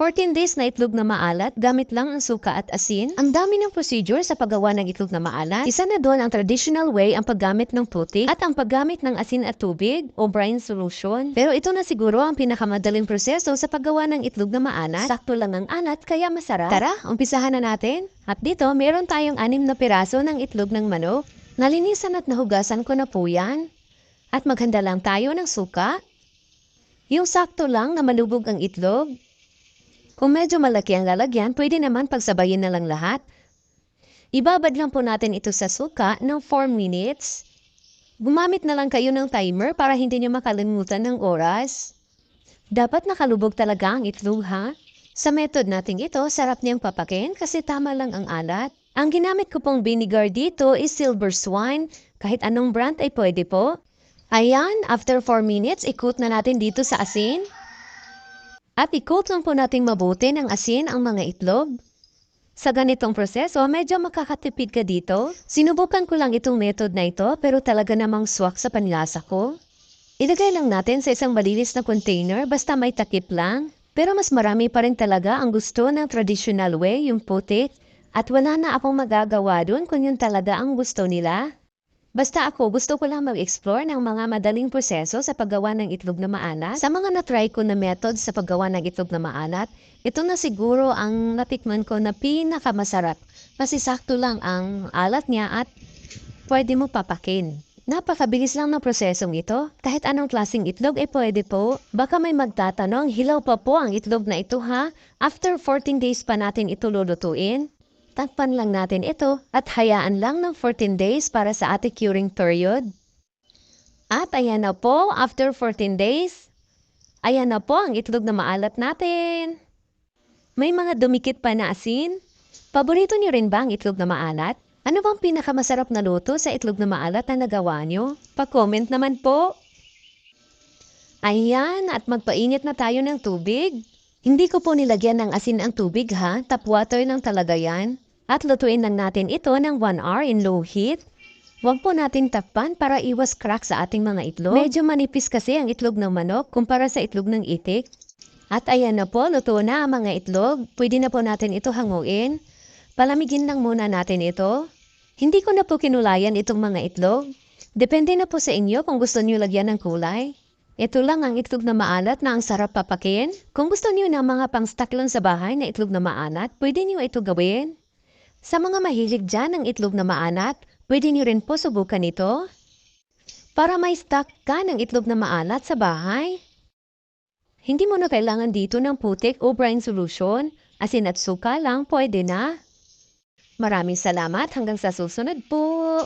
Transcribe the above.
14 days na itlog na maalat gamit lang ang suka at asin. Ang dami ng procedure sa paggawa ng itlog na maalat. Isa na doon ang traditional way ang paggamit ng putik at ang paggamit ng asin at tubig o brine solution. Pero ito na siguro ang pinakamadaling proseso sa paggawa ng itlog na maalat. Sakto lang ang alat kaya masarap. Tara, umpisahan na natin. At dito, meron tayong anim na piraso ng itlog ng manok. Nalinisan at nahugasan ko na po yan. At maghanda lang tayo ng suka. Yung sakto lang na malubog ang itlog. Kung medyo malaki ang lalagyan, pwede naman pagsabayin na lang lahat. Ibabad lang po natin ito sa suka ng 4 minutes. Gumamit na lang kayo ng timer para hindi niyo makalimutan ng oras. Dapat nakalubog talaga ang itlog ha. Sa method nating ito, sarap niyang papakin kasi tama lang ang alat. Ang ginamit ko pong vinegar dito is Silver Swan. Kahit anong brand ay pwede po. Ayan, after 4 minutes, ikot na natin dito sa asin. At ikot lang po nating mabuti ng asin ang mga itlog. Sa ganitong proseso, medyo makakatipid ka dito. Sinubukan ko lang itong method na ito pero talaga namang swak sa panlasa ko. Ilagay lang natin sa isang malinis na container basta may takip lang. Pero mas marami pa rin talaga ang gusto ng traditional way, yung putik. At wala na akong magagawa dun kung yun talaga ang gusto nila. Basta ako, gusto ko lang mag-explore ng mga madaling proseso sa paggawa ng itlog na maalat. Sa mga na-try ko na method sa paggawa ng itlog na maalat, ito na siguro ang natikman ko na pinakamasarap. Kasi sakto lang ang alat niya at pwede mo papakin. Napakabilis lang ng prosesong ito. Kahit anong klaseng itlog ay pwede po. Baka may magtatanong, hilaw pa po ang itlog na ito ha? After 14 days pa natin ito lulutuin? Takpan lang natin ito at hayaan lang ng 14 days para sa ating curing period. At ayan na po, after 14 days, ayan na po ang itlog na maalat natin. May mga dumikit pa na asin. Paborito niyo rin ba ang itlog na maalat? Ano bang pinakamasarap na luto sa itlog na maalat na nagawa niyo? Pa-comment naman po. Ayan, at magpainit na tayo ng tubig. Hindi ko po nilagyan ng asin ang tubig ha, tap water lang talaga yan. At lutuin lang natin ito ng 1 hour in low heat. Huwag po natin takpan para iwas crack sa ating mga itlog. Medyo manipis kasi ang itlog ng manok kumpara sa itlog ng itik. At ayan na po, luto na ang mga itlog. Pwede na po natin ito hanguin. Palamigin lang muna natin ito. Hindi ko na po kinulayan itong mga itlog. Depende na po sa inyo kung gusto niyo lagyan ng kulay. Ito lang ang itlog na maalat na ang sarap papakin. Kung gusto niyo ng mga pang-stock lang sa bahay na itlog na maalat, pwede niyo ito gawin. Sa mga mahilig dyan ng itlog na maalat, pwede niyo rin po subukan ito. Para may stock ka ng itlog na maalat sa bahay. Hindi mo na kailangan dito ng putik o brine solution. Asin at suka lang pwede na. Maraming salamat hanggang sa susunod po.